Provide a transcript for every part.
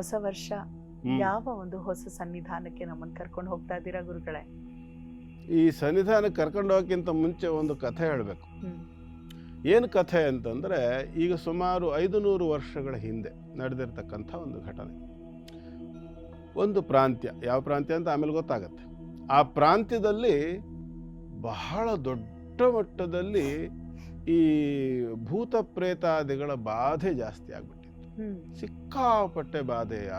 ಹೊಸ ವರ್ಷ ಯಾವ ಒಂದು ಹೊಸ ಸನ್ನಿಧಾನಕ್ಕೆ ನಮ್ಮನ್ನು ಕರ್ಕೊಂಡು ಹೋಗ್ತಾ ಇದ್ದೀರಾ ಗುರುಗಳೇ? ಈ ಸನ್ನಿಧಾನಕ್ಕೆ ಕರ್ಕೊಂಡು ಹೋಗಕ್ಕಿಂತ ಮುಂಚೆ ಒಂದು ಕಥೆ ಹೇಳಬೇಕು. ಏನು ಕಥೆ ಅಂತಂದರೆ ಈಗ ಸುಮಾರು ಐದು ನೂರು ವರ್ಷಗಳ ಹಿಂದೆ ನಡೆದಿರ್ತಕ್ಕಂಥ ಒಂದು ಘಟನೆ. ಒಂದು ಪ್ರಾಂತ್ಯ. ಯಾವ ಪ್ರಾಂತ್ಯ ಅಂತ ಆಮೇಲೆ ಗೊತ್ತಾಗತ್ತೆ. ಆ ಪ್ರಾಂತ್ಯದಲ್ಲಿ ಬಹಳ ದೊಡ್ಡ ಮಟ್ಟದಲ್ಲಿ ಈ ಭೂತ ಪ್ರೇತಾದಿಗಳ ಬಾಧೆ ಜಾಸ್ತಿ ಆಗ್ಬಿಟ್ಟಿತ್ತು ಹ್ಮ್ ಸಿಕ್ಕಾಪಟ್ಟೆ ಬಾಧೆಯ.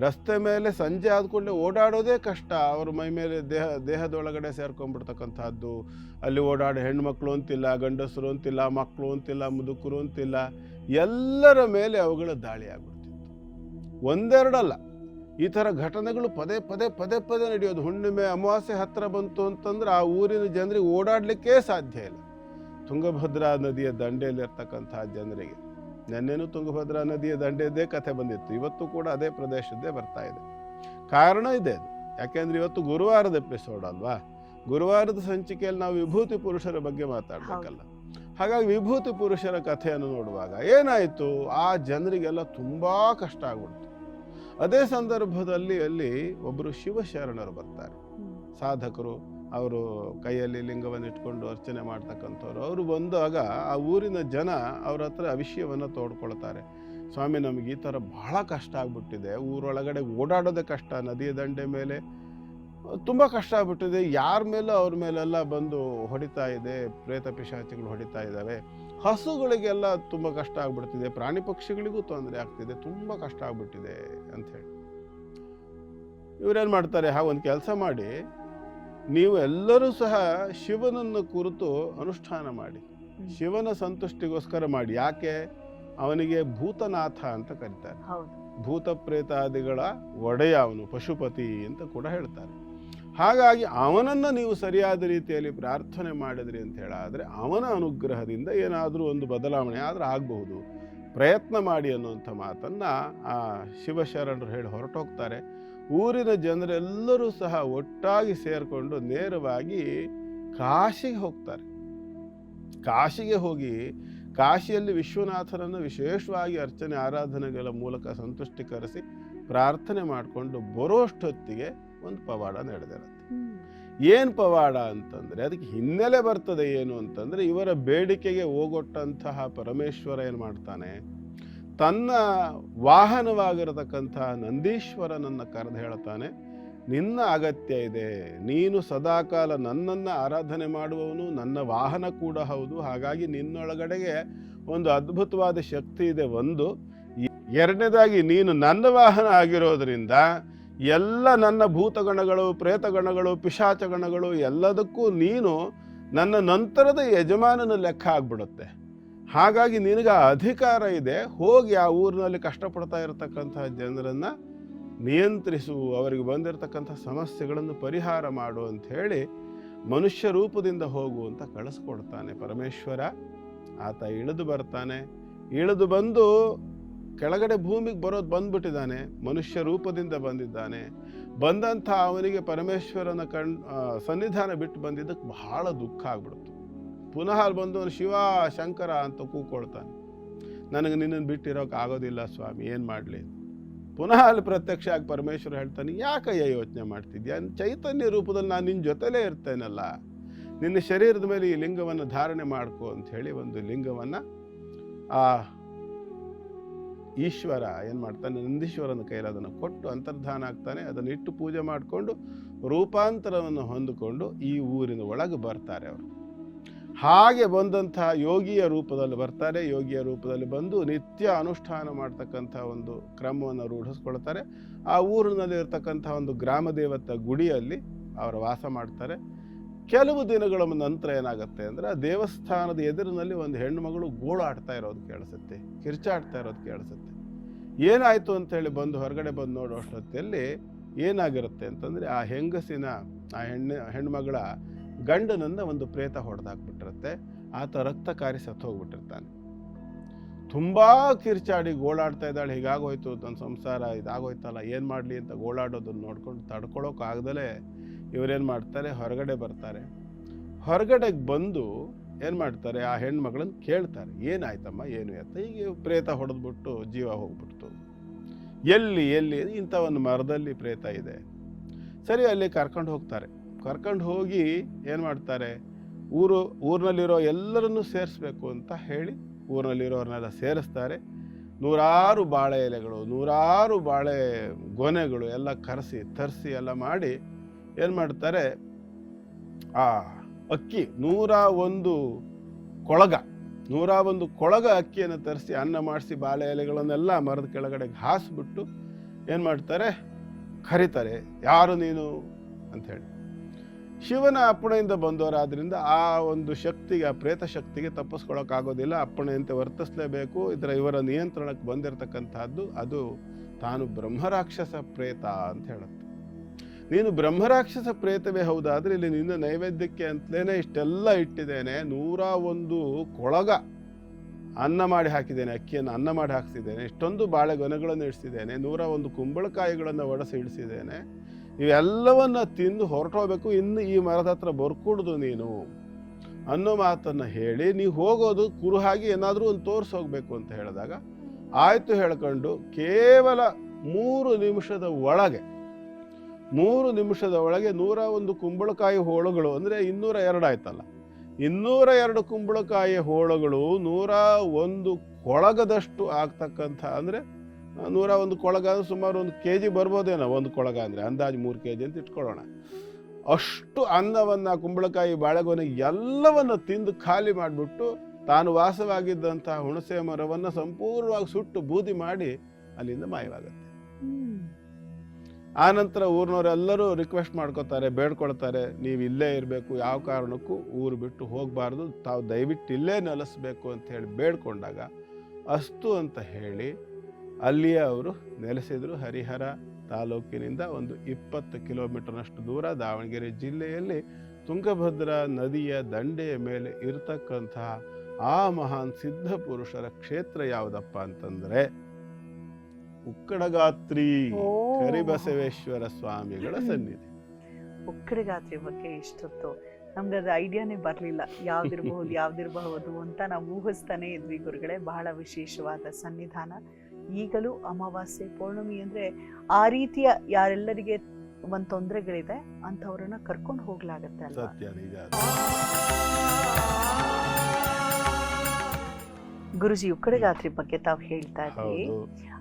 ರಸ್ತೆ ಮೇಲೆ ಸಂಜೆ ಆದ ಕೂಡಲೇ ಓಡಾಡೋದೇ ಕಷ್ಟ. ಅವ್ರ ಮೈ ಮೇಲೆ ದೇಹ, ದೇಹದೊಳಗಡೆ ಸೇರ್ಕೊಂಡ್ಬಿಡ್ತಕ್ಕಂಥದ್ದು ಅಲ್ಲಿ ಓಡಾಡೋ ಹೆಣ್ಮಕ್ಳು ಅಂತಿಲ್ಲ, ಗಂಡಸರು ಅಂತಿಲ್ಲ ಮಕ್ಕಳು ಅಂತಿಲ್ಲ, ಮುದುಕರು ಅಂತಿಲ್ಲ. ಎಲ್ಲರ ಮೇಲೆ ಅವುಗಳ ದಾಳಿ ಆಗ್ಬಿಡ್ತಿತ್ತು. ಒಂದೆರಡಲ್ಲ. ಈ ಥರ ಘಟನೆಗಳು ಪದೇ ಪದೇ ಪದೇ ಪದೇ ನಡೆಯೋದು. ಹುಣ್ಣಿಮೆ ಅಮಾವಾಸ್ಯೆ ಹತ್ತಿರ ಬಂತು ಅಂತಂದ್ರೆ ಆ ಊರಿನ ಜನರಿಗೆ ಓಡಾಡಲಿಕ್ಕೇ ಸಾಧ್ಯ ಇಲ್ಲ. ತುಂಗಭದ್ರಾ ನದಿಯ ದಂಡೆಯಲ್ಲಿರ್ತಕ್ಕಂಥ ಜನರಿಗೆ. ನೆನ್ನೆನೂ ತುಂಗಭದ್ರಾ ನದಿಯ ದಂಡೆಯದ್ದೇ ಕಥೆ ಬಂದಿತ್ತು. ಇವತ್ತು ಕೂಡ ಅದೇ ಪ್ರದೇಶದ್ದೇ ಬರ್ತಾ ಇದೆ. ಕಾರಣ ಇದೆ ಅದು. ಯಾಕೆಂದ್ರೆ ಇವತ್ತು ಗುರುವಾರದ ಎಪಿಸೋಡ್ ಅಲ್ವಾ? ಗುರುವಾರದ ಸಂಚಿಕೆಯಲ್ಲಿ ನಾವು ವಿಭೂತಿ ಪುರುಷರ ಬಗ್ಗೆ ಮಾತಾಡಬೇಕಲ್ಲ. ಹಾಗಾಗಿ ವಿಭೂತಿ ಪುರುಷರ ಕಥೆಯನ್ನು ನೋಡುವಾಗ ಏನಾಯಿತು? ಆ ಜನರಿಗೆಲ್ಲ ತುಂಬಾ ಕಷ್ಟ ಆಗ್ಬಿಡ್ತು. ಅದೇ ಸಂದರ್ಭದಲ್ಲಿ ಅಲ್ಲಿ ಒಬ್ಬರು ಶಿವಶರಣರು ಬರ್ತಾರೆ. ಸಾಧಕರು ಅವರು ಕೈಯಲ್ಲಿ ಲಿಂಗವನ್ನು ಇಟ್ಕೊಂಡು ಅರ್ಚನೆ ಮಾಡ್ತಕ್ಕಂಥವ್ರು. ಅವರು ಬಂದಾಗ ಆ ಊರಿನ ಜನ ಅವ್ರ ಹತ್ರ ವಿಷಯವನ್ನು ತೋಡ್ಕೊಳ್ತಾರೆ. ಸ್ವಾಮಿ, ನಮಗೆ ಈ ಥರ ಬಹಳ ಕಷ್ಟ ಆಗ್ಬಿಟ್ಟಿದೆ. ಊರೊಳಗಡೆ ಓಡಾಡೋದೇ ಕಷ್ಟ, ನದಿಯ ದಂಡೆ ಮೇಲೆ. ತುಂಬ ಕಷ್ಟ ಆಗ್ಬಿಟ್ಟಿದೆ. ಯಾರ ಮೇಲೂ ಅವ್ರ ಮೇಲೆಲ್ಲ ಬಂದು ಹೊಡಿತಾ ಇದೆ, ಪ್ರೇತ ಪಿಶಾಚಿಗಳು ಹೊಡಿತಾ ಇದ್ದಾವೆ. ಹಸುಗಳಿಗೆಲ್ಲ ತುಂಬ ಕಷ್ಟ ಆಗ್ಬಿಡ್ತಿದೆ. ಪ್ರಾಣಿ ಪಕ್ಷಿಗಳಿಗೂ ತೊಂದರೆ ಆಗ್ತಿದೆ. ತುಂಬ ಕಷ್ಟ ಆಗ್ಬಿಟ್ಟಿದೆ ಅಂತ ಹೇಳಿ. ಇವರೇನು ಮಾಡ್ತಾರೆ? ಹಾಗೆ ಒಂದು ಕೆಲಸ ಮಾಡಿ. ನೀವು ಎಲ್ಲರೂ ಸಹ ಶಿವನನ್ನು ಕುರಿತು ಅನುಷ್ಠಾನ ಮಾಡಿ. ಶಿವನ ಸಂತುಷ್ಟಿಗೋಸ್ಕರ ಮಾಡಿ. ಯಾಕೆ? ಅವನಿಗೆ ಭೂತನಾಥ ಅಂತ ಕರೀತಾರೆ. ಭೂತ ಪ್ರೇತಾದಿಗಳ ಒಡೆಯ ಅವನು ಪಶುಪತಿ ಅಂತ ಕೂಡ ಹೇಳ್ತಾರೆ. ಹಾಗಾಗಿ ಅವನನ್ನು ನೀವು ಸರಿಯಾದ ರೀತಿಯಲ್ಲಿ ಪ್ರಾರ್ಥನೆ ಮಾಡಿದ್ರಿ ಅಂತ ಹೇಳಾದರೆ ಅವನ ಅನುಗ್ರಹದಿಂದ ಏನಾದರೂ ಒಂದು ಬದಲಾವಣೆ ಆದ್ರೆ ಆಗಬಹುದು. ಪ್ರಯತ್ನ ಮಾಡಿ ಅನ್ನುವಂಥ ಮಾತನ್ನು ಆ ಶಿವಶರಣರು ಹೇಳಿ ಹೊರಟೋಗ್ತಾರೆ. ಊರಿನ ಜನರೆಲ್ಲರೂ ಸಹ ಒಟ್ಟಾಗಿ ಸೇರಿಕೊಂಡು ನೇರವಾಗಿ ಕಾಶಿಗೆ ಹೋಗ್ತಾರೆ. ಕಾಶಿಗೆ ಹೋಗಿ ಕಾಶಿಯಲ್ಲಿ ವಿಶ್ವನಾಥನನ್ನು ವಿಶೇಷವಾಗಿ ಅರ್ಚನೆ ಆರಾಧನೆಗಳ ಮೂಲಕ ಸಂತುಷ್ಟೀಕರಿಸಿ ಪ್ರಾರ್ಥನೆ ಮಾಡಿಕೊಂಡು ಬರೋಷ್ಟೊತ್ತಿಗೆ ಒಂದು ಪವಾಡ ನಡೆದಿರುತ್ತೆ. ಏನು ಪವಾಡ ಅಂತಂದರೆ ಅದಕ್ಕೆ ಹಿನ್ನೆಲೆ ಬರ್ತದೆ ಏನು ಅಂತಂದರೆ ಇವರ ಬೇಡಿಕೆಗೆ ಹೋಗೊಟ್ಟಂತಹ ಪರಮೇಶ್ವರ ಏನು ಮಾಡ್ತಾನೆ ತನ್ನ ವಾಹನವಾಗಿರತಕ್ಕಂಥ ನಂದೀಶ್ವರನನ್ನು ಕರೆದು ಹೇಳ್ತಾನೆ ನಿನ್ನ ಅಗತ್ಯ ಇದೆ. ನೀನು ಸದಾಕಾಲ ನನ್ನನ್ನು ಆರಾಧನೆ ಮಾಡುವವನು, ನನ್ನ ವಾಹನ ಕೂಡ ಹೌದು. ಹಾಗಾಗಿ ನಿನ್ನೊಳಗಡೆಗೆ ಒಂದು ಅದ್ಭುತವಾದ ಶಕ್ತಿ ಇದೆ. ಒಂದು ಎರಡನೇದಾಗಿ ನೀನು ನನ್ನ ವಾಹನ ಆಗಿರೋದರಿಂದ ಎಲ್ಲ ನನ್ನ ಭೂತಗಣಗಳು, ಪ್ರೇತಗಣಗಳು, ಪಿಶಾಚಗಣಗಳು ಎಲ್ಲದಕ್ಕೂ ನೀನು ನನ್ನ ನಂತರದ ಯಜಮಾನನ ಲೆಕ್ಕ ಆಗ್ಬಿಡುತ್ತೆ. ಹಾಗಾಗಿ ನಿನಗೆ ಅಧಿಕಾರ ಇದೆ. ಹೋಗಿ ಆ ಊರಿನಲ್ಲಿ ಕಷ್ಟಪಡ್ತಾ ಇರತಕ್ಕಂತಹ ಜನರನ್ನು ನಿಯಂತ್ರಿಸು. ಅವರಿಗೆ ಬಂದಿರತಕ್ಕಂಥ ಸಮಸ್ಯೆಗಳನ್ನು ಪರಿಹಾರ ಮಾಡು ಅಂತ ಹೇಳಿ ಮನುಷ್ಯ ರೂಪದಿಂದ ಹೋಗು ಅಂತ ಕಳಿಸ್ಕೊಡ್ತಾನೆ ಪರಮೇಶ್ವರ. ಆತ ಇಳಿದು ಬರ್ತಾನೆ. ಇಳಿದು ಬಂದು ಕೆಳಗಡೆ ಭೂಮಿಗೆ ಬರೋದು ಬಂದ್ಬಿಟ್ಟಿದ್ದಾನೆ. ಮನುಷ್ಯ ರೂಪದಿಂದ ಬಂದಿದ್ದಾನೆ. ಬಂದಂಥ ಅವನಿಗೆ ಪರಮೇಶ್ವರನ ಕಣ್ ಸನ್ನಿಧಾನ ಬಿಟ್ಟು ಬಂದಿದ್ದಕ್ಕೆ ಬಹಳ ದುಃಖ ಆಗ್ಬಿಡ್ತು. ಪುನಃ ಅಲ್ಲಿ ಬಂದು ಶಿವ, ಶಂಕರ ಅಂತ ಕೂಕೊಳ್ತಾನೆ. ನನಗೆ ನಿನ್ನನ್ನು ಬಿಟ್ಟಿರೋಕೆ ಆಗೋದಿಲ್ಲ ಸ್ವಾಮಿ, ಏನು ಮಾಡಲಿ? ಪುನಃ ಅಲ್ಲಿ ಪ್ರತ್ಯಕ್ಷ ಆಗಿ ಪರಮೇಶ್ವರ ಹೇಳ್ತಾನೆ, ಯಾಕಯ್ಯ ಯೋಚನೆ ಮಾಡ್ತಿದ್ಯಾ? ಚೈತನ್ಯ ರೂಪದಲ್ಲಿ ನಾನು ನಿನ್ನ ಜೊತೆಲೇ ಇರ್ತೇನಲ್ಲ. ನಿನ್ನ ಶರೀರದ ಮೇಲೆ ಈ ಲಿಂಗವನ್ನು ಧಾರಣೆ ಮಾಡ್ಕೋ ಅಂತ ಹೇಳಿ ಒಂದು ಲಿಂಗವನ್ನು, ಆ ಈಶ್ವರ ಏನು ಮಾಡ್ತಾನೆ, ನಂದೀಶ್ವರನ ಕೈಲಿ ಅದನ್ನು ಕೊಟ್ಟು ಅಂತರ್ಧಾನ ಆಗ್ತಾನೆ, ಅದನ್ನು ಇಟ್ಟು ಪೂಜೆ ಮಾಡಿಕೊಂಡು ರೂಪಾಂತರವನ್ನು ಹೊಂದಿಕೊಂಡು ಈ ಊರಿನ ಒಳಗೆ ಬರ್ತಾರೆ ಅವರು. ಹಾಗೆ ಬಂದಂತಹ ಯೋಗಿಯ ರೂಪದಲ್ಲಿ ಬರ್ತಾರೆ, ಯೋಗಿಯ ರೂಪದಲ್ಲಿ ಬಂದು ನಿತ್ಯ ಅನುಷ್ಠಾನ ಮಾಡ್ತಕ್ಕಂಥ ಒಂದು ಕ್ರಮವನ್ನು ರೂಢಿಸ್ಕೊಳ್ತಾರೆ ಆ ಊರಿನಲ್ಲಿ ಇರ್ತಕ್ಕಂಥ ಒಂದು ಗ್ರಾಮ ದೇವತ ಗುಡಿಯಲ್ಲಿ ಅವರು ವಾಸ ಮಾಡ್ತಾರೆ. ಕೆಲವು ದಿನಗಳ ನಂತರ ಏನಾಗುತ್ತೆ ಅಂದರೆ ದೇವಸ್ಥಾನದ ಎದುರಿನಲ್ಲಿ ಒಂದು ಹೆಣ್ಣುಮಗಳು ಗೋಳಾಡ್ತಾ ಇರೋದು ಕೇಳಿಸುತ್ತೆ, ಕಿರ್ಚಾಡ್ತಾ ಇರೋದು ಕೇಳಿಸುತ್ತೆ. ಏನಾಯಿತು ಅಂತೇಳಿ ಬಂದು ಹೊರಗಡೆ ಬಂದು ನೋಡೋ ಅಷ್ಟೊತ್ತಿಯಲ್ಲಿ ಏನಾಗಿರುತ್ತೆ ಅಂತಂದರೆ, ಆ ಹೆಂಗಸಿನ, ಆ ಹೆಣ್ಣು ಹೆಣ್ಮಗಳ ಗಂಡನನ್ನ ಒಂದು ಪ್ರೇತ ಹೊಡೆದಾಕ್ಬಿಟ್ಟಿರುತ್ತೆ. ಆತ ರಕ್ತ ಕಾರಿ ಸತ್ತು ಹೋಗ್ಬಿಟ್ಟಿರ್ತಾನೆ. ತುಂಬಾ ಕಿರ್ಚಾಡಿ ಗೋಳಾಡ್ತಾ ಇದ್ದಾಳೆ. ಹೀಗಾಗೋಯ್ತು ನನ್ನ ಸಂಸಾರ, ಇದಾಗೋಯ್ತಲ್ಲ, ಏನು ಮಾಡಲಿ ಅಂತ ಗೋಳಾಡೋದನ್ನು ನೋಡ್ಕೊಂಡು ತಡ್ಕೊಳೋಕ್ಕಾಗ್ದಲೇ ಇವರೇನು ಮಾಡ್ತಾರೆ? ಹೊರಗಡೆ ಬರ್ತಾರೆ. ಹೊರಗಡೆಗೆ ಬಂದು ಏನು ಮಾಡ್ತಾರೆ? ಆ ಹೆಣ್ಮಗಳನ್ನ ಕೇಳ್ತಾರೆ. ಏನಾಯ್ತಮ್ಮ? ಏನು ಅಂತ. ಈಗ ಪ್ರೇತ ಹೊಡೆದ್ಬಿಟ್ಟು ಜೀವ ಹೋಗ್ಬಿಡ್ತು. ಎಲ್ಲಿ ಎಲ್ಲಿ ಇಂಥ ಒಂದು ಮರದಲ್ಲಿ ಪ್ರೇತ ಇದೆ. ಸರಿ, ಅಲ್ಲಿ ಕರ್ಕೊಂಡು ಹೋಗ್ತಾರೆ. ಕರ್ಕೊಂಡು ಹೋಗಿ ಏನು ಮಾಡ್ತಾರೆ? ಊರು, ಊರಿನಲ್ಲಿರೋ ಎಲ್ಲರನ್ನೂ ಸೇರಿಸ್ಬೇಕು ಅಂತ ಹೇಳಿ ಊರಿನಲ್ಲಿರೋರನ್ನೆಲ್ಲ ಸೇರಿಸ್ತಾರೆ. ನೂರಾರು ಬಾಳೆ ಎಲೆಗಳು, ನೂರಾರು ಬಾಳೆ ಗೊನೆಗಳು ಎಲ್ಲ ಕರೆಸಿ, ತರಿಸಿ ಎಲ್ಲ ಮಾಡಿ ಏನು ಮಾಡ್ತಾರೆ? ಆ ಅಕ್ಕಿ, ನೂರ ಒಂದು ಕೊಳಗ, ನೂರ ಒಂದು ಕೊಳಗ ಅಕ್ಕಿಯನ್ನು ತರಿಸಿ ಅನ್ನ ಮಾಡಿಸಿ ಬಾಳೆ ಎಲೆಗಳನ್ನೆಲ್ಲ ಮರದ ಕೆಳಗಡೆ ಹಾಸ್ಬಿಟ್ಟು ಏನು ಮಾಡ್ತಾರೆ? ಕರೀತಾರೆ. ಯಾರು ನೀನು? ಅಂತ ಹೇಳಿ. ಶಿವನ ಅಪ್ಪಣೆಯಿಂದ ಬಂದವರಾದ್ರಿಂದ ಆ ಒಂದು ಶಕ್ತಿಗೆ, ಆ ಪ್ರೇತ ಶಕ್ತಿಗೆ ತಪ್ಪಿಸ್ಕೊಳಕ್ಕಾಗೋದಿಲ್ಲ. ಅಪ್ಪಣೆಯಂತೆ ವರ್ತಿಸಲೇಬೇಕು. ಇದರ ಇವರ ನಿಯಂತ್ರಣಕ್ಕೆ ಬಂದಿರತಕ್ಕಂಥದ್ದು ಅದು ತಾನು ಬ್ರಹ್ಮರಾಕ್ಷಸ ಪ್ರೇತ ಅಂತ ಹೇಳುತ್ತೆ. ನೀನು ಬ್ರಹ್ಮರಾಕ್ಷಸ ಪ್ರೇತವೇ ಹೌದಾದ್ರೆ ಇಲ್ಲಿ ನಿನ್ನ ನೈವೇದ್ಯಕ್ಕೆ ಅಂತಲೇ ಇಷ್ಟೆಲ್ಲ ಇಟ್ಟಿದ್ದೇನೆ. ನೂರ ಒಂದು ಕೊಳಗ ಅನ್ನ ಮಾಡಿ ಹಾಕಿದ್ದೇನೆ. ಅಕ್ಕಿಯನ್ನು ಅನ್ನ ಮಾಡಿ ಹಾಕಿಸಿದ್ದೇನೆ. ಇಷ್ಟೊಂದು ಬಾಳೆಗೊನೆಗಳನ್ನು ಇಡಿಸಿದ್ದೇನೆ. ನೂರ ಒಂದು ಕುಂಬಳಕಾಯಿಗಳನ್ನು ಒಡಸಿ ಇಡಿಸಿದ್ದೇನೆ. ಇವೆಲ್ಲವನ್ನ ತಿಂದು ಹೊರಟೋಗ್ಬೇಕು. ಇನ್ನು ಈ ಮರದ ಹತ್ರ ಬರ್ಕೂಡ್ದು ನೀನು ಅನ್ನೋ ಮಾತನ್ನು ಹೇಳಿ ನೀವು ಹೋಗೋದು ಕುರುಹಾಗಿ ಏನಾದರೂ ಒಂದು ತೋರ್ಸಿ ಹೋಗ್ಬೇಕು ಅಂತ ಹೇಳಿದಾಗ ಆಯಿತು ಹೇಳ್ಕೊಂಡು ಕೇವಲ ಮೂರು ನಿಮಿಷದ ಒಳಗೆ, ಮೂರು ನಿಮಿಷದ ಒಳಗೆ ನೂರ ಒಂದು ಕುಂಬಳಕಾಯಿ ಹೋಳುಗಳು, ಅಂದರೆ ಇನ್ನೂರ ಎರಡು ಆಯ್ತಲ್ಲ, ಇನ್ನೂರ ಎರಡು ಕುಂಬಳಕಾಯಿ ಹೋಳುಗಳು ನೂರ ಒಂದು ಕೊಳಗದಷ್ಟು ಆಗ್ತಕ್ಕಂಥ, ಅಂದರೆ ನೂರ ಒಂದು ಕೊಳಗ ಅಂದ್ರೆ ಸುಮಾರು ಒಂದು ಕೆ ಜಿ ಬರ್ಬೋದೇನೋ ಒಂದು ಕೊಳಗ ಅಂದರೆ, ಅಂದಾಜು ಮೂರು ಕೆ ಜಿ ಅಂತ ಇಟ್ಕೊಳ್ಳೋಣ. ಅಷ್ಟು ಅನ್ನವನ್ನು ಕುಂಬಳಕಾಯಿ ಬಾಳೆಗೊನೆ ಎಲ್ಲವನ್ನು ತಿಂದು ಖಾಲಿ ಮಾಡಿಬಿಟ್ಟು ತಾನು ವಾಸವಾಗಿದ್ದಂತಹ ಹುಣಸೆ ಮರವನ್ನು ಸಂಪೂರ್ಣವಾಗಿ ಸುಟ್ಟು ಬೂದಿ ಮಾಡಿ ಅಲ್ಲಿಂದ ಮಾಯವಾಗುತ್ತೆ. ಆ ನಂತರ ಊರಿನವರೆಲ್ಲರೂ ರಿಕ್ವೆಸ್ಟ್ ಮಾಡ್ಕೋತಾರೆ, ಬೇಡ್ಕೊಳ್ತಾರೆ, ನೀವು ಇಲ್ಲೇ ಇರಬೇಕು, ಯಾವ ಕಾರಣಕ್ಕೂ ಊರು ಬಿಟ್ಟು ಹೋಗಬಾರ್ದು, ತಾವು ದಯವಿಟ್ಟು ಇಲ್ಲೇ ನೆಲೆಸಬೇಕು ಅಂತ ಹೇಳಿ ಬೇಡ್ಕೊಂಡಾಗ ಅಸ್ತು ಅಂತ ಹೇಳಿ ಅಲ್ಲಿಯೇ ಅವರು ನೆಲೆಸಿದರು ಹರಿಹರ ತಾಲೂಕಿನಿಂದ ಒಂದು ಇಪ್ಪತ್ತು ಕಿಲೋಮೀಟರ್ನಷ್ಟು ದೂರ ದಾವಣಗೆರೆ ಜಿಲ್ಲೆಯಲ್ಲಿ ತುಂಗಭದ್ರಾ ನದಿಯ ದಂಡೆಯ ಮೇಲೆ ಇರತಕ್ಕಂತಹ ಆ ಮಹಾನ್ ಸಿದ್ಧ ಪುರುಷರ ಕ್ಷೇತ್ರ ಯಾವುದಪ್ಪ ಅಂತಂದ್ರೆ ಉಕ್ಕಡಗಾತ್ರಿ. ಕರಿಬಸವೇಶ್ವರ ಸ್ವಾಮಿಗಳ ಸನ್ನಿಧಿ. ಉಕ್ಕಡಗಾತ್ರಿ ಬಗ್ಗೆ ಇಷ್ಟೊತ್ತು. ನಮ್ಗೆ ಅದು ಐಡಿಯಾನೇ ಬರಲಿಲ್ಲ. ಯಾವ್ದಿರಬಹುದು ಯಾವ್ದಿರಬಹುದು ಅಂತ ನಾವು ಊಹಿಸ್ತಾನೆ ಇದ್ವಿ ಗುರುಗಳೇ. ಬಹಳ ವಿಶೇಷವಾದ ಸನ್ನಿಧಾನ. ಈಗಲೂ ಅಮಾವಾಸ್ಯೆ ಪೌರ್ಣಮಿ ಅಂದರೆ ಆ ರೀತಿಯ ಯಾರೆಲ್ಲರಿಗೆ ಒಂದು ತೊಂದರೆಗಳಿದೆ ಅಂಥವ್ರನ್ನ ಕರ್ಕೊಂಡು ಹೋಗ್ಲಾಗತ್ತೆ ಅಲ್ವಾ? ಗುರುಜಿ ಉಕ್ಕಡಗಾತ್ರಿ ಬಗ್ಗೆ ತಾವು ಹೇಳ್ತಾ ಇದ್ದೀವಿ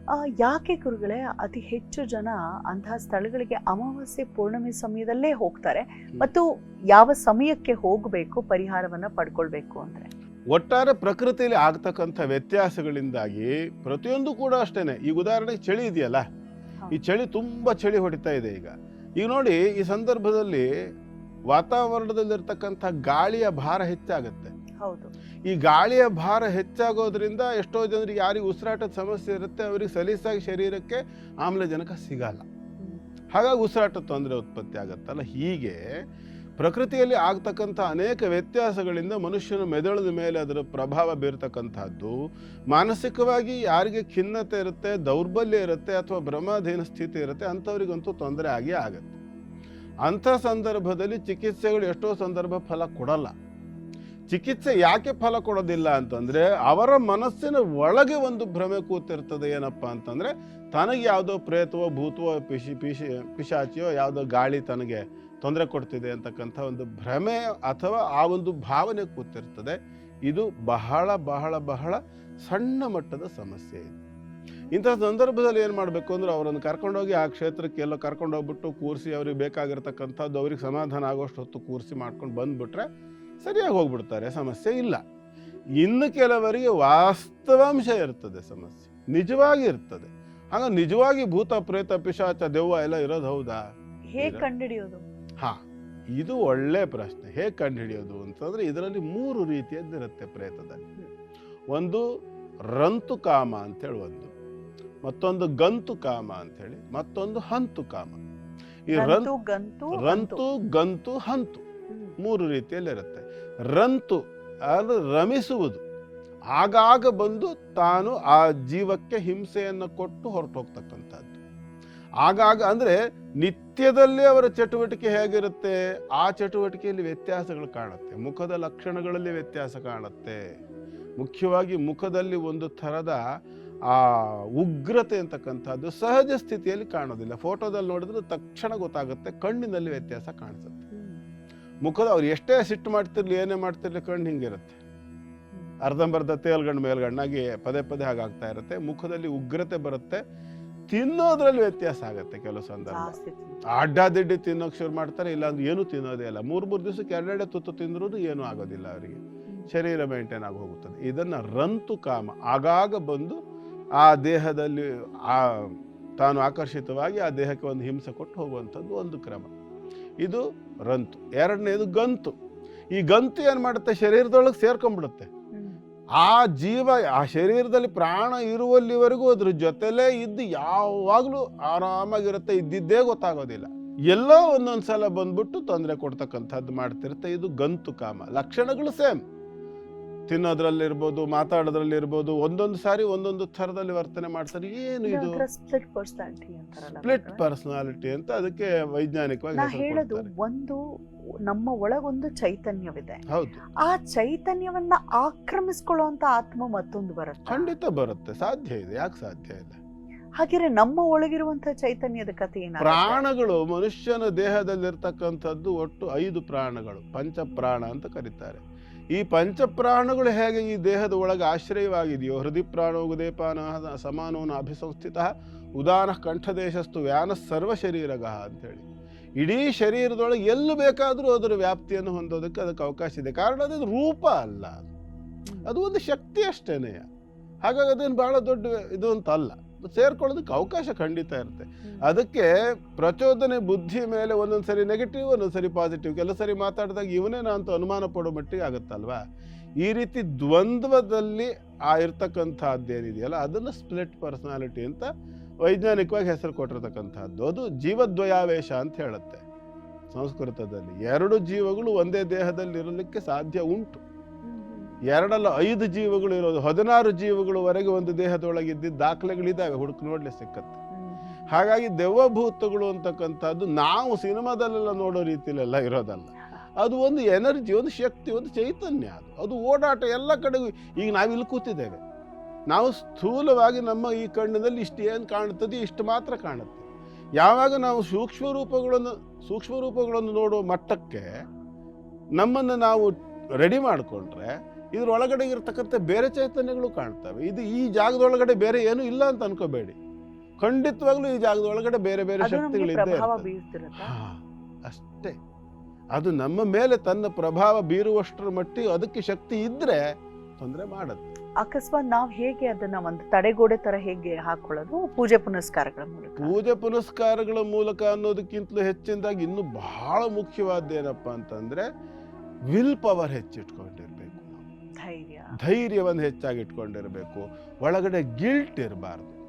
ಆ, ಯಾಕೆ ಗುರುಗಳೇ ಅತಿ ಹೆಚ್ಚು ಜನ ಅಂತಹ ಸ್ಥಳಗಳಿಗೆ ಅಮಾವಾಸ್ಯೆ ಪೂರ್ಣಮಿ ಸಮಯದಲ್ಲೇ ಹೋಗ್ತಾರೆ ಮತ್ತು ಯಾವ ಸಮಯಕ್ಕೆ ಹೋಗಬೇಕು ಪರಿಹಾರವನ್ನ ಪಡ್ಕೊಳ್ಬೇಕು ಅಂದ್ರೆ? ಒಟ್ಟಾರೆ ಪ್ರಕೃತಿಯಲ್ಲಿ ಆಗ್ತಕ್ಕಂಥ ವ್ಯತ್ಯಾಸಗಳಿಂದಾಗಿ ಪ್ರತಿಯೊಂದು ಕೂಡ ಅಷ್ಟೇನೆ. ಈಗ ಉದಾಹರಣೆಗೆ ಚಳಿ ಇದೆಯಲ್ಲ? ಈ ಚಳಿ ತುಂಬ ಚಳಿ ಹೊಡಿತಾ ಇದೆ ಈಗ. ಈಗ ನೋಡಿ ಈ ಸಂದರ್ಭದಲ್ಲಿ ವಾತಾವರಣದಲ್ಲಿರ್ತಕ್ಕಂಥ ಗಾಳಿಯ ಭಾರ ಹೆಚ್ಚಾಗುತ್ತೆ. ಹೌದು. ಈ ಗಾಳಿಯ ಭಾರ ಹೆಚ್ಚಾಗೋದ್ರಿಂದ ಎಷ್ಟೋ ಜನರಿಗೆ ಯಾರಿಗೆ ಉಸಿರಾಟದ ಸಮಸ್ಯೆ ಇರುತ್ತೆ ಅವರಿಗೆ ಸಲೀಸಾಗಿ ಶರೀರಕ್ಕೆ ಆಮ್ಲಜನಕ ಸಿಗಲ್ಲ. ಹಾಗಾಗಿ ಉಸಿರಾಟದ ತೊಂದರೆ ಉತ್ಪತ್ತಿ ಆಗುತ್ತಲ್ಲ. ಹೀಗೆ ಪ್ರಕೃತಿಯಲ್ಲಿ ಆಗ್ತಕ್ಕಂಥ ಅನೇಕ ವ್ಯತ್ಯಾಸಗಳಿಂದ ಮನುಷ್ಯನ ಮೆದುಳಿನ ಮೇಲೆ ಅದರ ಪ್ರಭಾವ ಬೀರ್ತಕ್ಕಂಥದ್ದು. ಮಾನಸಿಕವಾಗಿ ಯಾರಿಗೆ ಖಿನ್ನತೆ ಇರುತ್ತೆ, ದೌರ್ಬಲ್ಯ ಇರುತ್ತೆ ಅಥವಾ ಭ್ರಮಾಧೀನ ಸ್ಥಿತಿ ಇರುತ್ತೆ ಅಂಥವ್ರಿಗಂತೂ ತೊಂದರೆ ಆಗಿ ಆಗುತ್ತೆ. ಅಂಥ ಸಂದರ್ಭದಲ್ಲಿ ಚಿಕಿತ್ಸೆಗಳು ಎಷ್ಟೋ ಸಂದರ್ಭ ಫಲ ಕೊಡಲ್ಲ. ಚಿಕಿತ್ಸೆ ಯಾಕೆ ಫಲ ಕೊಡೋದಿಲ್ಲ ಅಂತಂದರೆ ಅವರ ಮನಸ್ಸಿನ ಒಳಗೆ ಒಂದು ಭ್ರಮೆ ಕೂತಿರ್ತದೆ ಏನಪ್ಪ ಅಂತಂದರೆ ತನಗೆ ಯಾವುದೋ ಪ್ರೇತವೋ ಭೂತವೋ ಪಿಶಿ ಪಿಶಿ, ಪಿಶಾಚಿಯೋ ಯಾವುದೋ ಗಾಳಿ ತನಗೆ ತೊಂದರೆ ಕೊಡ್ತಿದೆ ಅಂತಕ್ಕಂಥ ಒಂದು ಭ್ರಮೆ ಅಥವಾ ಆ ಒಂದು ಭಾವನೆ ಕೂತಿರ್ತದೆ. ಇದು ಬಹಳ ಬಹಳ ಬಹಳ ಸಣ್ಣ ಮಟ್ಟದ ಸಮಸ್ಯೆ ಇದು. ಇಂಥ ಸಂದರ್ಭದಲ್ಲಿ ಏನು ಮಾಡಬೇಕು ಅಂದ್ರೆ ಅವರನ್ನು ಕರ್ಕೊಂಡೋಗಿ ಆ ಕ್ಷೇತ್ರಕ್ಕೆ ಎಲ್ಲ ಕರ್ಕೊಂಡೋಗ್ಬಿಟ್ಟು ಕೂರಿಸಿ ಅವ್ರಿಗೆ ಬೇಕಾಗಿರ್ತಕ್ಕಂಥದ್ದು ಅವ್ರಿಗೆ ಸಮಾಧಾನ ಆಗೋಷ್ಟು ಹೊತ್ತು ಕೂರಿಸಿ ಮಾಡ್ಕೊಂಡು ಬಂದುಬಿಟ್ರೆ ಸರಿಯಾಗಿ ಹೋಗ್ಬಿಡ್ತಾರೆ ಸಮಸ್ಯೆ ಇಲ್ಲ. ಇನ್ನು ಕೆಲವರಿಗೆ ವಾಸ್ತವಾಂಶ ಇರ್ತದೆ ಸಮಸ್ಯೆ ನಿಜವಾಗಿ ಇರ್ತದೆ. ಆಗ ನಿಜವಾಗಿ ಭೂತ ಪ್ರೇತ ಪಿಶಾಚ ದೆವ್ವ ಎಲ್ಲ ಇರೋದು ಹೌದಾ? ಹೇಗೆ ಕಂಡುಹಿಡಿಯೋದು? ಹಾ ಇದು ಒಳ್ಳೆ ಪ್ರಶ್ನೆ. ಹೇಗೆ ಕಂಡುಹಿಡಿಯೋದು ಅಂತಂದ್ರೆ ಇದರಲ್ಲಿ ಮೂರು ರೀತಿಯದ್ದಿರುತ್ತೆ ಪ್ರೇತದಲ್ಲಿ ಒಂದು ರಂತು ಕಾಮ ಅಂತೇಳಿ ಒಂದು ಮತ್ತೊಂದು ಗಂತು ಕಾಮ ಅಂತೇಳಿ ಮತ್ತೊಂದು ಹಂತು ಕಾಮ. ಈ ರಂತು ಗಂತು ರಂತು ಗಂತು ಹಂತು ಮೂರು ರೀತಿಯಲ್ಲಿ ಇರುತ್ತೆ. ರಂತು ಅದು ರಮಿಸುವುದು. ಆಗಾಗ ಬಂದು ತಾನು ಆ ಜೀವಕ್ಕೆ ಹಿಂಸೆಯನ್ನು ಕೊಟ್ಟು ಹೊರಟೋಗ್ತಕ್ಕಂಥದ್ದು. ಆಗಾಗ ಅಂದ್ರೆ ನಿತ್ಯದಲ್ಲಿ ಅವರ ಚಟುವಟಿಕೆ ಹೇಗಿರುತ್ತೆ? ಆ ಚಟುವಟಿಕೆಯಲ್ಲಿ ವ್ಯತ್ಯಾಸಗಳು ಕಾಣುತ್ತೆ. ಮುಖದ ಲಕ್ಷಣಗಳಲ್ಲಿ ವ್ಯತ್ಯಾಸ ಕಾಣುತ್ತೆ. ಮುಖ್ಯವಾಗಿ ಮುಖದಲ್ಲಿ ಒಂದು ಥರದ ಆ ಉಗ್ರತೆ ಅಂತಕ್ಕಂಥದ್ದು ಸಹಜ ಸ್ಥಿತಿಯಲ್ಲಿ ಕಾಣೋದಿಲ್ಲ ಫೋಟೋದಲ್ಲಿ ನೋಡಿದ್ರೆ ತಕ್ಷಣ ಗೊತ್ತಾಗುತ್ತೆ ಕಣ್ಣಿನಲ್ಲಿ ವ್ಯತ್ಯಾಸ ಕಾಣಿಸುತ್ತೆ. ಮುಖದ ಅವ್ರು ಎಷ್ಟೇ ಸಿಟ್ಟು ಮಾಡ್ತಿರ್ಲಿ ಏನೇ ಮಾಡ್ತಿರ್ಲಿ ಕಣ್ಣು ಹಿಂಗಿರುತ್ತೆ. ಅರ್ಧಂಬರ್ಧ ತೇಲ್ಗಣ್ಣು ಮೇಲ್ಗಣ್ಣಾಗಿ ಪದೇ ಪದೇ ಹಾಗಾಗ್ತಾ ಇರುತ್ತೆ. ಮುಖದಲ್ಲಿ ಉಗ್ರತೆ ಬರುತ್ತೆ. ತಿನ್ನೋದ್ರಲ್ಲಿ ವ್ಯತ್ಯಾಸ ಆಗುತ್ತೆ ಕೆಲವು ಸಂದರ್ಭ. ಅಡ್ಡಾದಿಡ್ಡಿ ತಿನ್ನೋಕೆ ಶುರು ಮಾಡ್ತಾರೆ ಇಲ್ಲ ಅಂದ್ರೆ ಏನು ತಿನ್ನೋದೇ ಇಲ್ಲ. ಮೂರು ಮೂರು ದಿವಸಕ್ಕೆ ಎರಡೆರಡೆ ತುತ್ತು ತಿಂದ್ರೂ ಏನೂ ಆಗೋದಿಲ್ಲ ಅವರಿಗೆ. ಶರೀರ ಮೇಂಟೈನ್ ಆಗಿ ಹೋಗುತ್ತದೆ. ಇದನ್ನು ರಂತು ಕಾಮ ಆಗಾಗ ಬಂದು ಆ ದೇಹದಲ್ಲಿ ಆ ತಾನು ಆಕರ್ಷಿತವಾಗಿ ಆ ದೇಹಕ್ಕೆ ಒಂದು ಹಿಂಸೆ ಕೊಟ್ಟು ಹೋಗುವಂಥದ್ದು ಒಂದು ಕ್ರಮ. ಇದು ರಂತು. ಎರಡನೇದು ಗಂತು. ಈ ಗಂತು ಏನು ಮಾಡುತ್ತೆ? ಶರೀರದೊಳಗೆ ಸೇರ್ಕೊಂಡ್ಬಿಡುತ್ತೆ. ಆ ಜೀವ, ಆ ಶರೀರದಲ್ಲಿ ಪ್ರಾಣ ಇರುವಲ್ಲಿವರೆಗೂ ಅದ್ರ ಜೊತೆಲೇ ಇದ್ದು ಯಾವಾಗಲೂ ಆರಾಮಾಗಿರುತ್ತೆ, ಇದ್ದಿದ್ದೇ ಗೊತ್ತಾಗೋದಿಲ್ಲ. ಎಲ್ಲೋ ಒಂದೊಂದು ಸಲ ಬಂದ್ಬಿಟ್ಟು ತೊಂದರೆ ಕೊಡ್ತಕ್ಕಂಥದ್ದು ಮಾಡ್ತಿರುತ್ತೆ. ಇದು ಗಂತು ಕಾಮ. ಲಕ್ಷಣಗಳು ಸೇಮ್. ತಿನ್ನೋದ್ರಲ್ಲಿರ್ಬೋದು ಮಾತಾಡೋದ್ರಲ್ಲಿರ್ಬೋದು ಒಂದೊಂದು ಸಾರಿ ಒಂದೊಂದು ಥರದಲ್ಲಿ ವರ್ತನೆ ಮಾಡ್ತಾರೆ. ಏನು ಇದು? Split personality split. ಪರ್ಸನಾಲಿಟಿ ಅಂತ ಅದಕ್ಕೆ ವೈಜ್ಞಾನಿಕವಾಗಿ ಹೇಳೋದು. ಒಂದು ನಮ್ಮ ಒಳಗೊಂದು ಚೈತನ್ಯವಿದೆ. ಹೌದು. ಆ ಚೈತನ್ಯವನ್ನ ಆಕ್ರಮಿಸ್ಕೊಳ್ಳುವಂತ ಆತ್ಮ ಮತ್ತೊಂದು ಬರುತ್ತೆ? ಖಂಡಿತ ಬರುತ್ತೆ. ಸಾಧ್ಯ ಇದೆ. ಯಾಕೆ ಸಾಧ್ಯ ಇಲ್ಲ? ಹಾಗಿದ್ರೆ ನಮ್ಮ ಒಳಗಿರುವಂತಹ ಚೈತನ್ಯದ ಕಥೆ ಏನು ಪ್ರಾಣಗಳು ಮನುಷ್ಯನ ದೇಹದಲ್ಲಿರ್ತಕ್ಕಂಥದ್ದು ಒಟ್ಟು ಐದು ಪ್ರಾಣಗಳು ಪಂಚಪ್ರಾಣ ಅಂತ ಕರೀತಾರೆ. ಈ ಪಂಚಪ್ರಾಣಗಳು ಹೇಗೆ ಈ ದೇಹದ ಒಳಗೆ ಆಶ್ರಯವಾಗಿದೆಯೋ ಹೃದಯ ಪ್ರಾಣ ಉದಯಪಾನ ಸಮಾನವನ ಅಭಿಸಂಸ್ಥಿತ ಉದಾನ ಕಂಠದೇಶಸ್ತು ವ್ಯಾನ ಸರ್ವ ಶರೀರಗ ಅಂಥೇಳಿ. ಇಡೀ ಶರೀರದೊಳಗೆ ಎಲ್ಲಿ ಬೇಕಾದರೂ ಅದರ ವ್ಯಾಪ್ತಿಯನ್ನು ಹೊಂದೋದಕ್ಕೆ ಅದಕ್ಕೆ ಅವಕಾಶ ಇದೆ. ಕಾರಣ ಅದು ರೂಪ ಅಲ್ಲ. ಅದು ಒಂದು ಶಕ್ತಿ ಅಷ್ಟೇನೆಯ ಹಾಗಾಗಿ ಅದೇನು ಭಾಳ ದೊಡ್ಡ ಇದು ಅಂತ ಅಲ್ಲ ಸೇರ್ಕೊಳ್ಳೋದಕ್ಕೆ ಅವಕಾಶ ಖಂಡಿತ ಇರುತ್ತೆ. ಅದಕ್ಕೆ ಪ್ರಚೋದನೆ ಬುದ್ಧಿ ಮೇಲೆ ಒಂದೊಂದು ಸರಿ ನೆಗೆಟಿವ್ ಒಂದೊಂದು ಸರಿ ಪಾಸಿಟಿವ್ ಕೆಲವು ಸರಿ ಮಾತಾಡಿದಾಗ ಇವನೇ ಅಂತ ಅನುಮಾನ ಪಡೋ ಮಟ್ಟಿಗೆ ಆಗುತ್ತಲ್ವಾ? ಈ ರೀತಿ ದ್ವಂದ್ವದಲ್ಲಿ ಆ ಇರ್ತಕ್ಕಂಥದ್ದೇನಿದೆಯಲ್ಲ ಅದನ್ನು ಸ್ಪ್ಲಿಟ್ ಪರ್ಸನಾಲಿಟಿ ಅಂತ ವೈಜ್ಞಾನಿಕವಾಗಿ ಹೆಸರು ಕೊಟ್ಟಿರ್ತಕ್ಕಂಥದ್ದು. ಅದು ಜೀವದ್ವಯಾವೇಶ ಅಂತ ಹೇಳುತ್ತೆ. ಸಂಸ್ಕೃತದಲ್ಲಿ ಎರಡು ಜೀವಗಳು ಒಂದೇ ದೇಹದಲ್ಲಿ ಇರಲಿಕ್ಕೆ ಸಾಧ್ಯ ಉಂಟು. ಎರಡಲ್ಲ ಐದು ಜೀವಗಳು ಇರೋದು ಹದಿನಾರು ಜೀವಗಳವರೆಗೆ ಒಂದು ದೇಹದೊಳಗೆ ದೇಹದೊಳಗಿದ್ದ ದಾಖಲೆಗಳಿದ್ದಾವೆ ಹುಡುಕು ನೋಡ್ಲಿ ಸಿಕ್ಕತ್ತೆ. ಹಾಗಾಗಿ ದೆವ್ವಭೂತಗಳು ಅಂತಕ್ಕಂಥದ್ದು ನಾವು ಸಿನಿಮಾದಲ್ಲೆಲ್ಲ ನೋಡೋ ರೀತಿಲೆಲ್ಲ ಇರೋದಲ್ಲ. ಅದು ಒಂದು ಎನರ್ಜಿ ಒಂದು ಶಕ್ತಿ ಒಂದು ಚೈತನ್ಯ ಅದು. ಅದು ಓಡಾಟ ಎಲ್ಲ ಕಡೆಗೂ ಈಗ ನಾವು ಇಲ್ಲಿ ಕೂತಿದ್ದೇವೆ. ನಾವು ಸ್ಥೂಲವಾಗಿ ನಮ್ಮ ಈ ಕಣ್ಣಿನಲ್ಲಿ ಇಷ್ಟು ಏನು ಕಾಣುತ್ತದೆ ಇಷ್ಟು ಮಾತ್ರ ಕಾಣುತ್ತೆ. ಯಾವಾಗ ನಾವು ಸೂಕ್ಷ್ಮ ರೂಪಗಳನ್ನು ಸೂಕ್ಷ್ಮ ರೂಪಗಳನ್ನು ನೋಡುವ ಮಟ್ಟಕ್ಕೆ ನಮ್ಮನ್ನು ನಾವು ರೆಡಿ ಮಾಡಿಕೊಂಡ್ರೆ ಇದ್ರೊಳಗಡೆ ಇರತಕ್ಕಂಥ ಬೇರೆ ಚೈತನ್ಯಗಳು ಕಾಣ್ತವೆ. ಇದು ಈ ಜಾಗದೊಳಗಡೆ ಬೇರೆ ಏನೂ ಇಲ್ಲ ಅಂತ ಅನ್ಕೋಬೇಡಿ. ಖಂಡಿತವಾಗ್ಲೂ ಈ ಜಾಗದೊಳಗಡೆ ಬೇರೆ ಬೇರೆ ಶಕ್ತಿಗಳು ನಮ್ಗೆ ಶಕ್ತಿಗಳಿದ್ದೇ ಪ್ರಭಾವ ಇರ್ತವೆ. ಹಾ, ಅಷ್ಟೇ. ಅದು ನಮ್ಮ ಮೇಲೆ ತನ್ನ ಪ್ರಭಾವ ಬೀರುವಷ್ಟರ ಮಟ್ಟಿಗೆ ಅದಕ್ಕೆ ಶಕ್ತಿ ಇದ್ರೆ ತೊಂದರೆ ಮಾಡುತ್ತೆ. ಅಕಸ್ಮಾತ್ ನಾವು ಹೇಗೆ ಅದನ್ನ ಒಂದು ತಡೆಗೋಡೆ ತರ ಹೇಗೆ ಹಾಕೊಳ್ಳೋದು? ಪೂಜೆ ಪುನಸ್ಕಾರಗಳ ಮೂಲಕ. ಪೂಜೆ ಪುನಸ್ಕಾರಗಳ ಮೂಲಕ ಅನ್ನೋದಕ್ಕಿಂತಲೂ ಹೆಚ್ಚಿನದಾಗಿ ಇನ್ನು ಬಹಳ ಮುಖ್ಯವಾದ್ದೇನಪ್ಪ ಅಂತಂದ್ರೆ ವಿಲ್ ಪವರ್ ಧೈರ್ಯ ಧೈರ್ಯವನ್ನು ಹೆಚ್ಚಾಗಿ ಇಟ್ಕೊಂಡಿರಬೇಕು. ಒಳಗಡೆ ಗಿಲ್ಟ್ ಇರಬಾರ್ದು.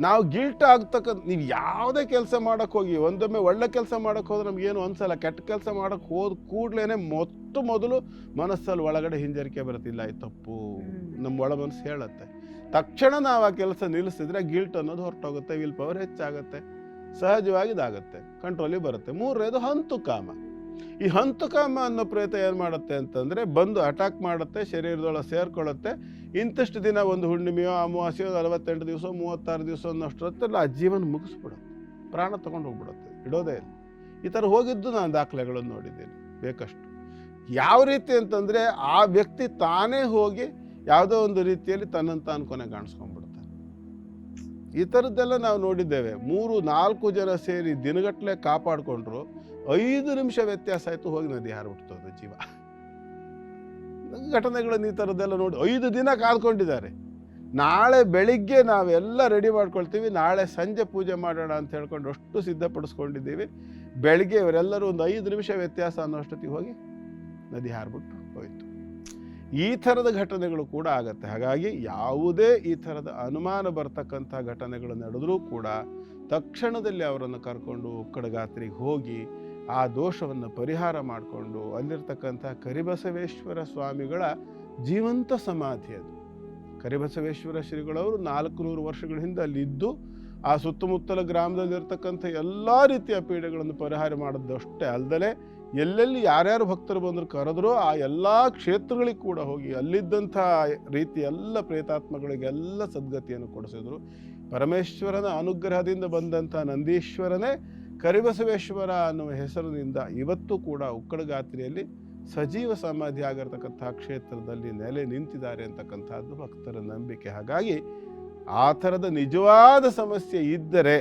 ನಾವು ಗಿಲ್ಟ್ ಆಗ್ತಕ್ಕ ನೀವು ಯಾವುದೇ ಕೆಲಸ ಮಾಡಕ್ಕೆ ಹೋಗಿ ಒಂದೊಮ್ಮೆ ಒಳ್ಳೆ ಕೆಲಸ ಮಾಡಕ್ಕೆ ಹೋದ್ರೆ ನಮ್ಗೇನು ಅನ್ಸಲ್ಲ. ಕೆಟ್ಟ ಕೆಲಸ ಮಾಡಕ್ಕೆ ಹೋದ ಕೂಡ್ಲೇನೆ ಮೊತ್ತ ಮೊದಲು ಮನಸ್ಸಲ್ಲಿ ಒಳಗಡೆ ಹಿಂಜರಿಕೆ ಬರುತ್ತಿಲ್ಲ. ಈ ತಪ್ಪು. ನಮ್ಮ ಒಳ ಮನಸ್ಸು ಹೇಳುತ್ತೆ. ತಕ್ಷಣ ನಾವು ಆ ಕೆಲಸ ನಿಲ್ಲಿಸಿದ್ರೆ ಗಿಲ್ಟ್ ಅನ್ನೋದು ಹೊರಟೋಗುತ್ತೆ ವಿಲ್ ಪವರ್ ಹೆಚ್ಚಾಗುತ್ತೆ ಸಹಜವಾಗಿ ಇದಾಗುತ್ತೆ ಕಂಟ್ರೋಲಿಗೆ ಬರುತ್ತೆ. ಮೂರನೇದು ಹಂತು ಕಾಮ. ಈ ಹಂತುಕಾಮ ಅನ್ನೋ ಪ್ರೇತ ಏನು ಮಾಡುತ್ತೆ ಅಂತಂದರೆ ಬಂದು ಅಟ್ಯಾಕ್ ಮಾಡುತ್ತೆ, ಶರೀರದೊಳಗೆ ಸೇರ್ಕೊಳ್ಳುತ್ತೆ. ಇಂತಿಷ್ಟು ದಿನ ಒಂದು ಹುಣ್ಣಿಮೆಯೋ ಅಮಾವಾಸ್ಯೋ ನಲವತ್ತೆಂಟು ದಿವಸ, ಮೂವತ್ತಾರು ದಿವಸ ಅನ್ನೋಷ್ಟೊತ್ತಲ್ಲಿ ಆ ಜೀವನ ಮುಗಿಸ್ಬಿಡುತ್ತೆ. ಪ್ರಾಣ ತಗೊಂಡು ಹೋಗ್ಬಿಡುತ್ತೆ, ಇಡೋದೇ ಇಲ್ಲ. ಈ ಥರ ಹೋಗಿದ್ದು ನಾನು ದಾಖಲೆಗಳನ್ನು ನೋಡಿದ್ದೇನೆ, ಬೇಕಷ್ಟು. ಯಾವ ರೀತಿ ಅಂತಂದರೆ ಆ ವ್ಯಕ್ತಿ ತಾನೇ ಹೋಗಿ ಯಾವುದೋ ಒಂದು ರೀತಿಯಲ್ಲಿ ತನ್ನನ್ನು ತಾನು ಕೊನೆ ಕಾಣಿಸ್ಕೊಂಡ್ಬಿಡ್ತಾನೆ ಈ ಥರದ್ದೆಲ್ಲ ನಾವು ನೋಡಿದ್ದೇವೆ. ಮೂರು, ನಾಲ್ಕು ಜನ ಸೇರಿ ದಿನಗಟ್ಟಲೆ ಕಾಪಾಡಿಕೊಂಡ್ರು. ಐದು ನಿಮಿಷ ವ್ಯತ್ಯಾಸ ಆಯಿತು, ಹೋಗಿ ನದಿ ಹಾರ್ಬಿಡ್ತದೆ ಜೀವ. ಘಟನೆಗಳನ್ನು ಈ ಥರದ್ದೆಲ್ಲ ನೋಡಿ, ಐದು ದಿನ ಕಾದ್ಕೊಂಡಿದ್ದಾರೆ. ನಾಳೆ ಬೆಳಿಗ್ಗೆ ನಾವೆಲ್ಲ ರೆಡಿ ಮಾಡ್ಕೊಳ್ತೀವಿ, ನಾಳೆ ಸಂಜೆ ಪೂಜೆ ಮಾಡೋಣ ಅಂತ ಹೇಳ್ಕೊಂಡು ಅಷ್ಟು ಸಿದ್ಧಪಡಿಸ್ಕೊಂಡಿದ್ದೀವಿ. ಬೆಳಿಗ್ಗೆ ಇವರೆಲ್ಲರೂ ಒಂದು ಐದು ನಿಮಿಷ ವ್ಯತ್ಯಾಸ ಅನ್ನೋಷ್ಟೊತ್ತಿಗೆ ಹೋಗಿ ನದಿ ಹಾರಿಬಿಟ್ಟು ಹೋಯಿತು. ಈ ಥರದ ಘಟನೆಗಳು ಕೂಡ ಆಗತ್ತೆ. ಹಾಗಾಗಿ ಯಾವುದೇ ಈ ಥರದ ಅನುಮಾನ ಬರ್ತಕ್ಕಂಥ ಘಟನೆಗಳು ನಡೆದರೂ ಕೂಡ ತಕ್ಷಣದಲ್ಲಿ ಅವರನ್ನು ಕರ್ಕೊಂಡು ಉಕ್ಕಡಗಾತ್ರಿಗೆ ಹೋಗಿ ಆ ದೋಷವನ್ನು ಪರಿಹಾರ ಮಾಡಿಕೊಂಡು ಅಲ್ಲಿರ್ತಕ್ಕಂಥ ಕರಿಬಸವೇಶ್ವರ ಸ್ವಾಮಿಗಳ ಜೀವಂತ ಸಮಾಧಿ ಅದು. ಕರಿಬಸವೇಶ್ವರ ಶ್ರೀಗಳವರು ನಾಲ್ಕು ನೂರು ವರ್ಷಗಳ ಹಿಂದೆ ಅಲ್ಲಿದ್ದು ಆ ಸುತ್ತಮುತ್ತಲ ಗ್ರಾಮದಲ್ಲಿರ್ತಕ್ಕಂಥ ಎಲ್ಲ ರೀತಿಯ ಪೀಡೆಗಳನ್ನು ಪರಿಹಾರ ಮಾಡಿದ್ದಷ್ಟೇ ಅಲ್ಲದೆ ಎಲ್ಲೆಲ್ಲಿ ಯಾರ್ಯಾರು ಭಕ್ತರು ಬಂದರು ಕರೆದ್ರೋ, ಆ ಎಲ್ಲ ಕ್ಷೇತ್ರಗಳಿಗೆ ಕೂಡ ಹೋಗಿ ಅಲ್ಲಿದ್ದಂಥ ರೀತಿ ಎಲ್ಲ ಪ್ರೇತಾತ್ಮಗಳಿಗೆಲ್ಲ ಸದ್ಗತಿಯನ್ನು ಕೊಡಿಸಿದ್ರು. ಪರಮೇಶ್ವರನ ಅನುಗ್ರಹದಿಂದ ಬಂದಂಥ ನಂದೀಶ್ವರನೇ ಕರಿಬಸವೇಶ್ವರ ಅನ್ನುವ ಹೆಸರಿನಿಂದ ಇವತ್ತು ಕೂಡ ಉಕ್ಕಡಗಾತ್ರಿಯಲ್ಲಿ ಸಜೀವ ಸಮಾಧಿ ಆಗಿರ್ತಕ್ಕಂಥ ಕ್ಷೇತ್ರದಲ್ಲಿ ನೆಲೆ ನಿಂತಿದ್ದಾರೆ ಅಂತಕ್ಕಂಥದ್ದು ಭಕ್ತರ ನಂಬಿಕೆ. ಹಾಗಾಗಿ ಆ ಥರದ ನಿಜವಾದ ಸಮಸ್ಯೆ ಇದ್ದರೆ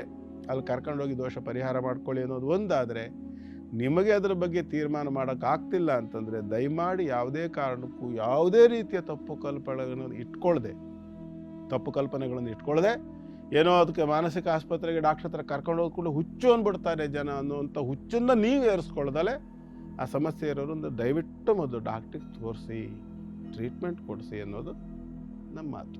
ಅಲ್ಲಿ ಕರ್ಕೊಂಡೋಗಿ ದೋಷ ಪರಿಹಾರ ಮಾಡ್ಕೊಳ್ಳಿ ಅನ್ನೋದು ಒಂದಾದರೆ ನಿಮಗೆ ಅದರ ಬಗ್ಗೆ ತೀರ್ಮಾನ ಮಾಡೋಕ್ಕಾಗ್ತಿಲ್ಲ ಅಂತಂದರೆ ದಯಮಾಡಿ ಯಾವುದೇ ಕಾರಣಕ್ಕೂ ಯಾವುದೇ ರೀತಿಯ ತಪ್ಪು ಕಲ್ಪನೆಗಳನ್ನು ಇಟ್ಕೊಳ್ಳದೆ ತಪ್ಪು ಕಲ್ಪನೆಗಳನ್ನು ಇಟ್ಕೊಳ್ಳದೆ ಏನೋ ಅದಕ್ಕೆ ಮಾನಸಿಕ ಆಸ್ಪತ್ರೆಗೆ ಡಾಕ್ಟರ್ ಹತ್ರ ಕರ್ಕೊಂಡು ಹೋಗ್ಕೊಂಡು ಹುಚ್ಚು ಅಂದ್ಬಿಡ್ತಾರೆ ಜನ ಅನ್ನುವಂಥ ಹುಚ್ಚನ್ನು ನೀವು ಏರಿಸ್ಕೊಳ್ದಲೆ ಆ ಸಮಸ್ಯೆ ಇರೋರು ದಯವಿಟ್ಟು ಮೊದಲು ಡಾಕ್ಟ್ರಿಗೆ ತೋರಿಸಿ ಟ್ರೀಟ್ಮೆಂಟ್ ಕೊಡಿಸಿ ಅನ್ನೋದು ನಮ್ಮ ಮಾತು.